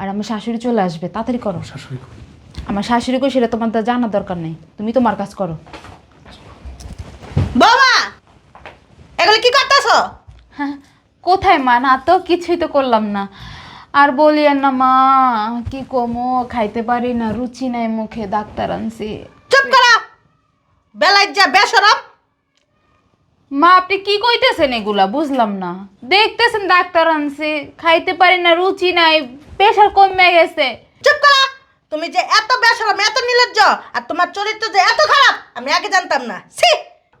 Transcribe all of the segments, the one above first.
আর আমার শাশুড়ি চলে আসবে তাড়াতাড়ি করো। শাশুড়ি? আমার শাশুড়ি কই সেটা তোমার তো জানার দরকার নেই। তুমি তোমার কাজ করো। বাবা এগুলো কি করতেছ? হ্যাঁ কোথায় মা? না তো কিছুই তো করলাম না। আর বলি আর না মা কি কমো খাইতে পারি না রুচি নাই মুখে ডাক্তার আনছি। চুপ করো। বেলায় যা বেসরম মা আপনি কি কইতেছেন এগুলা? বুঝলাম না। দেখতেছেন ডাক্তার আনছি খাইতে পারি না রুচি নাই প্রেশার কমে গেছে। চুপ করো! তুমি যে এত বেসরম এত নির্লজ্জ আর তোমার চরিত্র যে এত খারাপ আমি আগে জানতাম না। ছি!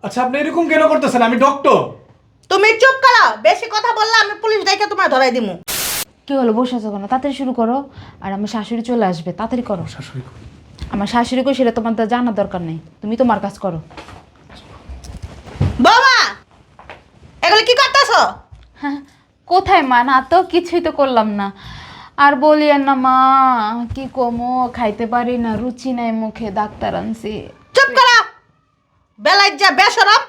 আচ্ছা আপনি এরকম কেন করতেছেন? আমি ডক্টর তুমি চুপ করো! বেশি কথা বললে আমি পুলিশ ডাইকে তোমার ধরাই দিমু। কি হলো বসে আছো কেন? তাড়াতাড়ি শুরু করো আর আমার শাশুড়ি চলে আসবে তাড়াতাড়ি করো। শাশুড়ি আমার শাশুড়ি কই সেটা তোমার তো জানার দরকার নেই তুমি তোমার কাজ করো। বাবা এগুলো কি করতেছ? হ্যাঁ কোথায় মা? না তো কিছুই তো করলাম না। আর বলি আর না মা কি কমো খাইতে পারি না রুচি নাই মুখে ডাক্তার আনছি। চুপ করো! বেলায় যা বেসরম।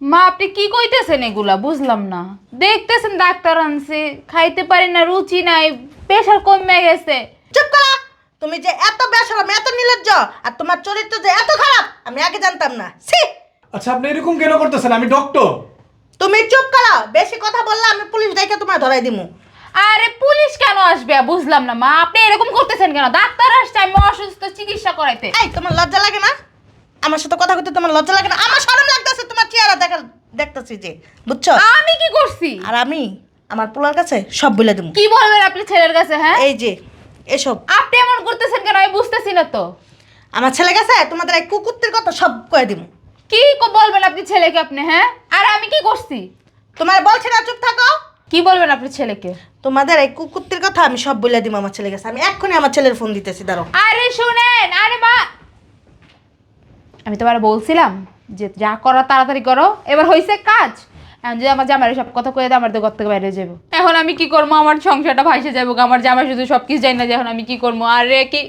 মা আপনি কি কইতেছেন এগুলা? বুঝলাম না। দেখতেছেন ডাক্তার আনছি খাইতে পারি না রুচি নাই প্রেশার কমে গেছে। চুপ করো! তুমি যে এত বেসরম এত নির্লজ্জ আর তোমার চরিত্র যে এত খারাপ আমি আগে জানতাম না। ছি! আচ্ছা আপনি এরকম কেন করতেছেন? আমি ডক্টর তুমি চুপ করো। বেশি কথা বললে আমি পুলিশ ডাইকে তোমার ধরাই দিমু। আরে পুলিশ কেন আসবে? বুঝলাম না মা। আপনি এরকম করতেছেন কেন? ডাক্তার আসছে আমি অসুস্থ চিকিৎসা করাইতে। এই তোমার লজ্জা লাগে না? আমার সাথে কথা বলতে তোমার লজ্জা লাগে না? আমার শরম লাগতেছে তোমার চেহারা দেখা দেখতেছি যে বুঝছ? আমি কি করছি? আর আমি আমার পোলার কাছে সব বলে দেবো কি বলবেন আপনি ছেলের কাছে হ্যাঁ? এই যে এসব। আপনি এমন করতেছেন কেন? আমি বুঝতেছি না তো। আমার ছেলে গেছে তোমাদের এই কুকুরটির কথা সব কয়ে দিব কি কো- বলবেন আপনি ছেলেকে আপনি হ্যাঁ? আর আমি কি করছি? তোমার বলছি না চুপ থাকো। কি বলবেন আপনি ছেলেকে? তোমাদের এই কুকুরটির কথা আমি সব বলে দিব আমার ছেলে গেছে আমি এক্ষুনি আমার ছেলের ফোন দিতেছি দাঁড়ো আরে শুনেন আরে মা! আমি তোমার বলছিলাম যে যা করো তাড়াতাড়ি করো। এবার হয়েছে কাজ। এখন যদি আমার জামাই সব কথা কয়ে দেয় আমার তো ঘর থেকে বাইরে যাব এখন আমি কি করব? আমার সংসারটা ভাসে যাব আমার জামাই শুধু সব কিছু জানি না যে এখন আমি কি করব। আরে কি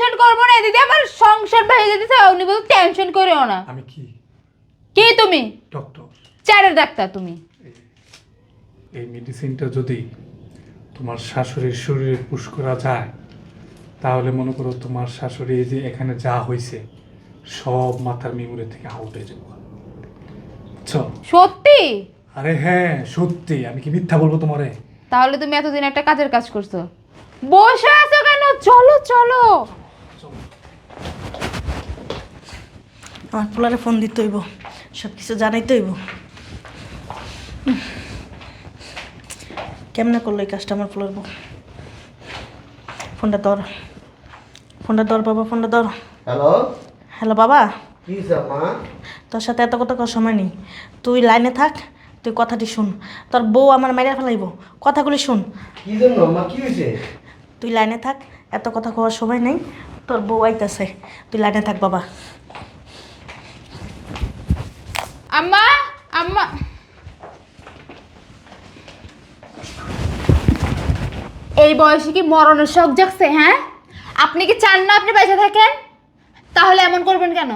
টেনশন। করব না দিদি আমার সংসার ভেঙে যেতেছে উনি বলতে টেনশন করেও না। আমি কি? কি তুমি? ডক্টর। চারের ডাক্তার তুমি। এই মেডিসিনটা যদি তোমার শাশুড়ির শরীরে পুশ করা যায় তাহলে মনে করো তোমার শাশুড়ি এই যে এখানে যা হয়েছে সব মাথার মেমোরি থেকে আউট হয়ে যাব। বুঝছ? সত্যি? আরে হ্যাঁ সত্যি। আমি কি মিথ্যা বলব তোমারে? তাহলে তুমি এতদিন একটা কাজের কাজ করছ। বসে আছো কেন? চলো চলো। আমার পোলারে ফোন দিতে হইব সব কিছু জানাইতে হইব। কেমনে করল এই কাজটা আমার পোলার ফোনটা ধর। ফোনটা ধর বাবা ফোনটা ধর। হ্যালো? হ্যালো বাবা? তোর সাথে এত কথা কর সময় নেই। তুই লাইনে থাক তুই কথাটি শুন। তোর বউ আমার মেরে ফেলাইব। কথাগুলি শুন। কি জন্য মা কি হয়েছে তুই লাইনে থাক এত কথা কওয়ার সময় নেই। তোর বউ আইতাছে। তুই লাইনে থাক বাবা আম্মা আম্মা। এই বয়সে কি মরণের শখ জাগছে হ্যাঁ? আপনি কি চান না আপনি বেঁচে থাকেন? তাহলে এমন করবেন কেন?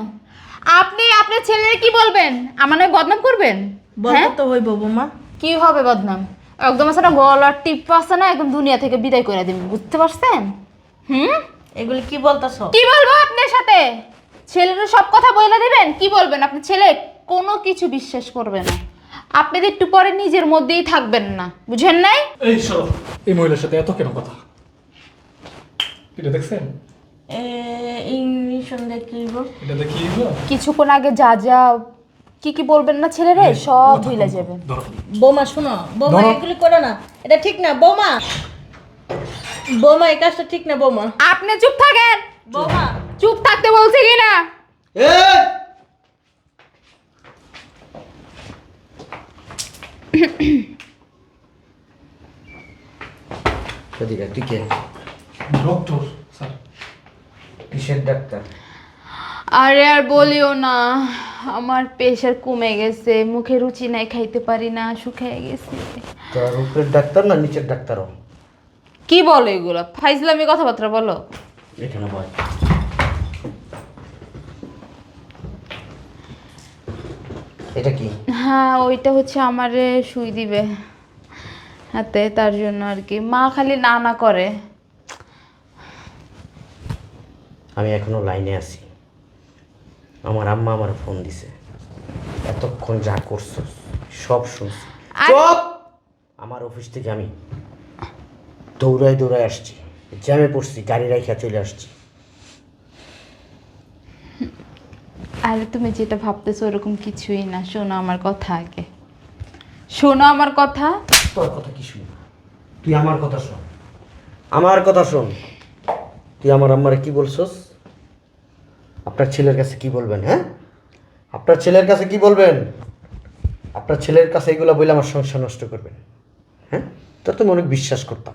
আপনি আপনার ছেলের কি বলবেন? আমার নয় বদনাম করবেন? বলতে হ্যাঁ? তো হইব বৌমা। কি হবে বদনাম? একদম আছে না গলার টিপ আছে না একদম দুনিয়া থেকে বিদায় করে দিবেন বুঝতে পারছেন? হুম? এগুলি কি বলতাছ? কি বলব আপনার সাথে? ছেলের সব কথা বলে দিবেন কি বলবেন আপনি ছেলে? কোনো কিছু বিশ্বাস করবে না। আপনি একটু পরে নিজের মধ্যেই থাকবেন না। বুঝেন নাই? এই সরো এই মহিলার সাথে এত কেন কথা? এটা দেখছেন? ইংলিশ দেখব। এটা কিছুক্ষণ আগে যা যা কি কি বলবেন না ছেলেরে? সব ভুলে যাবেন। ধরো। বৌমা শোনো বৌমা। এগুলি করো না। এটা ঠিক না বৌমা। বৌমা এই কাজটা ঠিক না বৌমা। আপনি চুপ থাকেন। বৌমা। চুপ থাকতে বলছি কি না এদিকে ঠিক ডক্টর স্যার। কিসের ডাক্তার? আরে আর বলিও না আমার প্রেশার কমে গেছে মুখে রুচি নাই খাইতে পারি না শুকিয়ে গেছে। তোর উপরের ডাক্তার না নিচের ডাক্তারও? কি বলো এগুলো? ফাইজলামি কথাবার্তা বলো। এখানে বল। এটা কি? হ্যাঁ ওইটা হচ্ছে আমারে সুই দিবে হাতে তার জন্য আর কি। মা খালি না না করে। আমি এখনও লাইনে আছি। আমার আম্মা আমার ফোন দিছে। এতক্ষণ যা করছ সব শুনছি। চুপ! আমার অফিস থেকে আমি দৌড়াই দৌড়াই আসছি। জ্যামে পড়ছি গাড়ি রাইখা চলে আসছি। আরে তুমি যেটা ভাবতেছো ওরকম কিছুই না, শোনো আমার কথা আগে। শোনো আমার কথা। তোর কথা কি শুনব? তুই আমার কথা শোন। আমার কথা শোন। তুই আমার আম্মারে কি বলছস? আপনার ছেলের কাছে কি বলবেন হ্যাঁ? আপনার ছেলের কাছে কি বলবেন? আপনার ছেলের কাছে এগুলো বলে আমার সংসার নষ্ট করবেন হ্যাঁ? তা তুমি অনেক বিশ্বাস করতাম।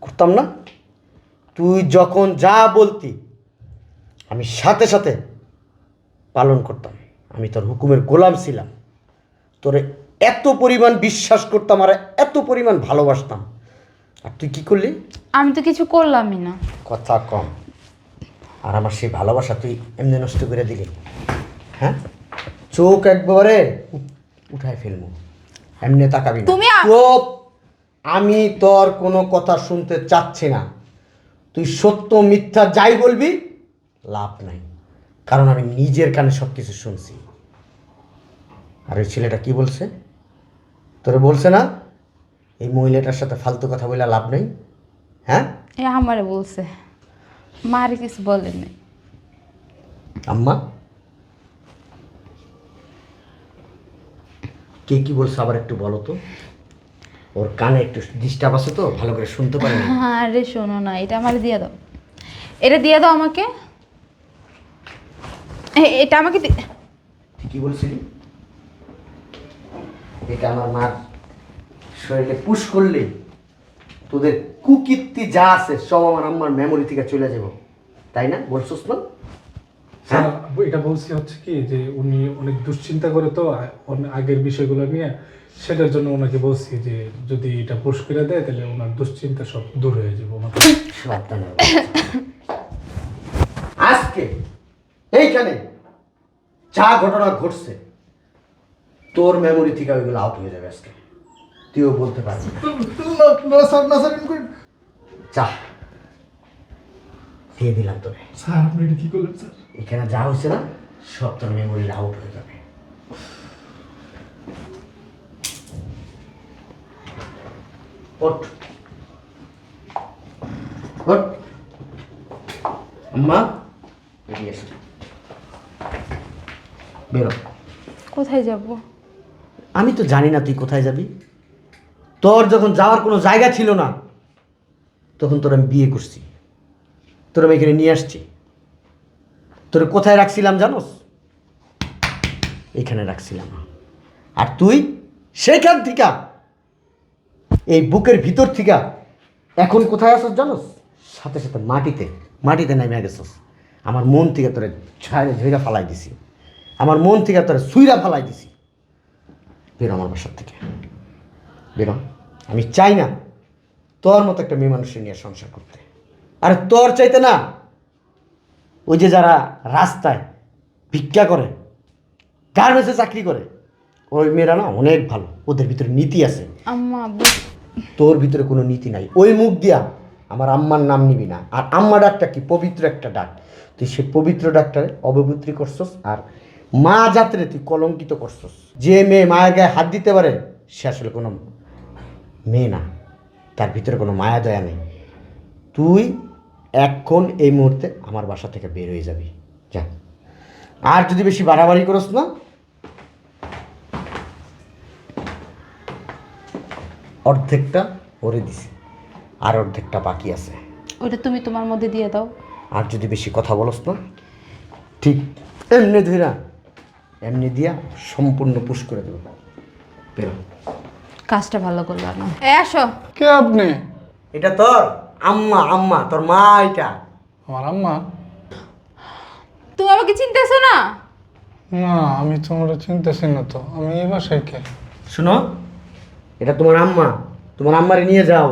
করতাম না? তুই যখন যা বলতি, আমি সাথে সাথে পালন করতাম। আমি তোর হুকুমের গোলাম ছিলাম। তোরে এত পরিমাণ বিশ্বাস করতাম আর এত পরিমাণ ভালোবাসতাম। আর তুই কি করলি? আমি তো কিছু করলামই না। কথা কম। আর আমার সেই ভালোবাসা তুই এমনি নষ্ট করে দিলি। হ্যাঁ? চোখ একবারে উঠায় ফেলব। এমনি তাকাবি না। তুমি আমি তোর কোনো কথা শুনতে চাচ্ছি না। তুই সত্য মিথ্যা যাই বলবি লাভ নাই। কারণ আমি নিজের কানে সব কিছু শুনছি। আর ওই ছেলেটা কি বলছে? তোরে বলছে না এই মহিলাটার সাথে ফালতু কথা বলে লাভ নেই হ্যাঁ? এ আমারে বলছে। মারে কিছু বলেনি আম্মা? কে কি বলছে আবার একটু বলো তো? ওর কানে একটু ডিস্টার্ব আছে তো ভালো করে শুনতে পারে না? আরে শোনো না এটা আমার দিয়ে দাও। এটা দিয়ে দাও আমাকে। এটা আমাকে কি বলছিলি। এটা আমার মার শরীরে পুশ করলে তোদের কুকীর্তি যা আছে সব আমার আম্মার মেমোরি থেকে চলে যাব। তাই না? বলছিস না? স্যার এটা বলছি হচ্ছে কি যে উনি অনেক দুশ্চিন্তা করে তো আগের বিষয়গুলো নিয়ে সেটার জন্য ওনাকে বলছি যে যদি এটা পুশ করে দেয় তাহলে ওনার দুশ্চিন্তা সব দূর হয়ে যাবে। আজকে এইখানে যা ঘটনা ঘটছে তোর মেমোরি থেকে ওইগুলো আউট হয়ে যাবে আজকে। তুইও বলতে পারবি যা। দিয়ে দিলাম তোরে স্যার আপনি এটা কি করলেন স্যার এখানে যা হয়েছে না সব তোর মেমোরি আউট হয়ে যাবে। ওঠ। ওঠ। আম্মা? কোথায় যাব? আমি তো জানি না তুই কোথায় যাবি। তোর যখন যাওয়ার কোনো জায়গা ছিল না, তখন তোর আমি বিয়ে করছি। তোর আমি এখানে নিয়ে আসছি। তোর কোথায় রাখছিলাম জানোস? এখানে রাখছিলাম। আর তুই সেখান থেকে, এই বুকের ভিতর থেকে এখন কোথায় আসছ জানোস? সাথে সাথে মাটিতে মাটিতে নেমে গেছস। আমার মন থেকে তোরে ছাড়ে ঝইরা ফালাই দিছি। আমার মন থেকে তোরে সুইরা ফালাই দিছি। বেরো আমার বাসার থেকে বেরো। আমি চাই না তোর মতো একটা মেয়ে মানুষের নিয়ে সংসার করতে। আর তোর চাইতে না ওই যে যারা রাস্তায় ভিক্ষা করে গার্মেন্টসে চাকরি করে ওই মেয়েরা না অনেক ভালো। ওদের ভিতরে নীতি আছে। তোর ভিতরে কোনো নীতি নাই। ওই মুখ দিয়া আমার আম্মার নাম নিবি না। আর আম্মা ডাকটা কি? পবিত্র একটা ডাক। তুই সে পবিত্র ডাকটারে অবপবিত্রী করছস আর মা জাতরে তুই কলঙ্কিত করছস। যে মেয়ে মায়ের গায়ে হাত দিতে পারে সে আসলে কোনো মেয়ে না। তার ভিতরে কোনো মায়া দয়া নেই। তুই এখন এই মুহূর্তে আমার বাসা থেকে বের হয়ে যাবি। যা। আর যদি বেশি বাড়াবাড়ি করস না অর্ধেকটা ওরে দিছি। আর অর্ধেকটা বাকি আছে। ওটা তুমি তোমার মধ্যে দিয়ে দাও। আর যদি বেশি কথা বলস না ঠিক এমনি ধইরা এমনি দিয়া সম্পূর্ণ পুশ করে দেবো। বেরো। কাজটা ভালো করলাম না এ আসো। কে আপনি? এটা তোর আম্মা আম্মা তোর মা এটা। আমার আম্মা? তুমি আমাকে চিনতেছো না? না আমি তোমার চিনতেছি না তো। আমি এই বাসায় কে? শুনো এটা তোমার আম্মা। তোমার আম্মারে নিয়ে যাও।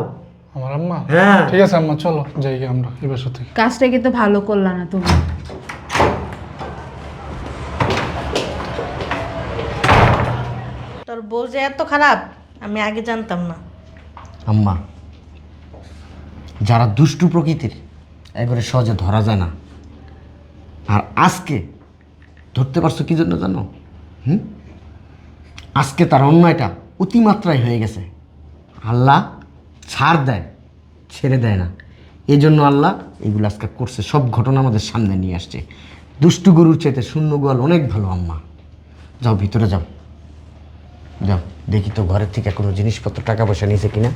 আমার আম্মা? হ্যাঁ। ঠিক আছে আম্মা চলো যাই গিয়ে আমরা এই বাসা থেকে। কাজটা কিন্তু ভালো করলা না তুমি। বউ যে এত খারাপ, আমি আগে জানতাম না। আম্মা, যারা দুষ্টু প্রকৃতির, একবারে সহজে ধরা যায় না। আর আজকে, ধরতে পারছ কি জন্য জানো? হুম? আজকে তার অন্যায়টা অতিমাত্রায় হয়ে গেছে। আল্লাহ ছাড় দেয়, ছেড়ে দেয় না। এই জন্য আল্লাহ এগুলো আজকে করছে, সব ঘটনা আমাদের সামনে নিয়ে আসছে। দুষ্টু গরুর চাইতে শূন্য গোয়াল অনেক ভালো, আম্মা। যাও, ভিতরে যাও। যাও দেখি তো ঘরের থেকে কোনো জিনিসপত্র টাকা পয়সা নিয়েছে কিনা।